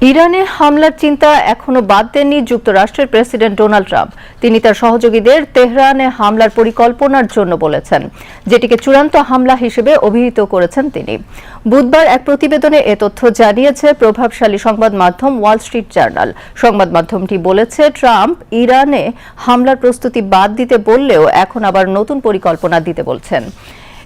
ইরানে হামলার চিন্তা এখনও বাদ দেননি যুক্তরাষ্ট্রের প্রেসিডেন্ট ডোনাল্ড ট্রাম্প। তিনি তার সহযোগীদের তেহরানে হামলার পরিকল্পনার জন্য বলেছেন, যেটিকে চূড়ান্ত হামলা হিসেবে অভিহিত করেছেন তিনি। বুধবার এক প্রতিবেদনে এ তথ্য জানিয়েছে প্রভাবশালী সংবাদ মাধ্যম ওয়াল স্ট্রিট জার্নাল। সংবাদ মাধ্যমটি বলেছে, ট্রাম্প ইরানে হামলার প্রস্তুতি বাদ দিতে বললেও এখন আবার নতুন পরিকল্পনা দিতে বলছেন।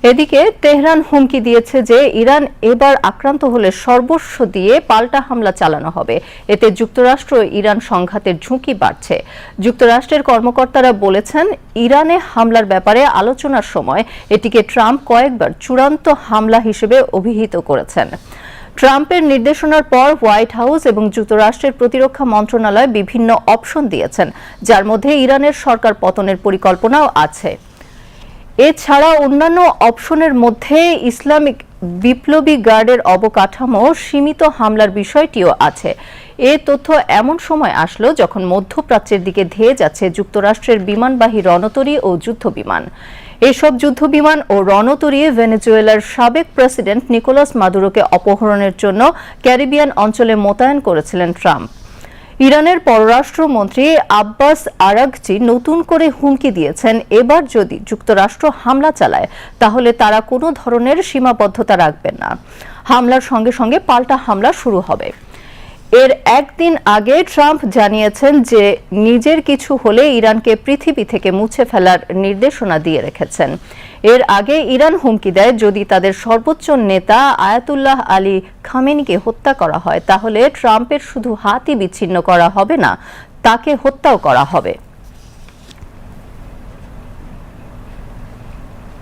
এদিকে তেহরান হুমকি দিয়েছে যে ইরান এবার আক্রান্ত হলে সর্বস্ব দিয়ে পাল্টা হামলা চালানো হবে। এতে যুক্তরাষ্ট্র ইরান সংঘাতের ঝুঁকি বাড়ছে। যুক্তরাষ্ট্রের কর্মকর্তারা বলেছেন, ইরানে হামলার ব্যাপারে আলোচনার সময় এটিকে ট্রাম্প কয়েকবার চূড়ান্ত হামলা হিসেবে অভিহিত করেছেন। ট্রাম্পের নির্দেশনার পর হোয়াইট হাউস এবং যুক্তরাষ্ট্রের প্রতিরক্ষা মন্ত্রণালয় বিভিন্ন অপশন দিয়েছেন, যার মধ্যে ইরানের সরকার পতনের পরিকল্পনাও আছে। এছাড়া অন্যান্য অপশনের মধ্যে ইসলামিক বিপ্লবী গার্ডের অবকাঠামো, সীমিত হামলার বিষয়টিও আছে। এ তথ্য এমন সময় আসলো যখন মধ্যপ্রাচ্যের দিকে ধেয়ে যাচ্ছে যুক্তরাষ্ট্রের বিমানবাহী রণতরী ও যুদ্ধ বিমান এসব যুদ্ধ বিমান ও রণতরী ভেনেজুয়েলার সাবেক প্রেসিডেন্ট নিকোলাস মাদুরোকে অপহরণের জন্য ক্যারিবিয়ান অঞ্চলে মোতায়েন করেছিলেন ট্রাম্প। ইরানের পররাষ্ট্রমন্ত্রী আব্বাস আরাগচি নতুন করে হুমকি দিয়েছেন। এবার যদি যুক্তরাষ্ট্র হামলা চালায়, তাহলে তারা কোনো ধরনের সীমাবদ্ধতা রাখবেন না। হামলার সঙ্গে সঙ্গে পাল্টা হামলা শুরু হবে। এর একদিন আগে ট্রাম্প জানিয়েছেন যে, নিজের কিছু হলে ইরানকে পৃথিবী থেকে মুছে ফেলার নির্দেশনা দিয়ে রেখেছেন। এর আগে ইরান হুমকি দেয় যদি তাদের সর্বোচ্চ নেতা আয়াতুল্লাহ আলী খামেনিকে হত্যা করা হয়, তাহলে ট্রাম্পের শুধু হাতই বিচ্ছিন্ন করা হবে না, তাকে হত্যাও করা হবে।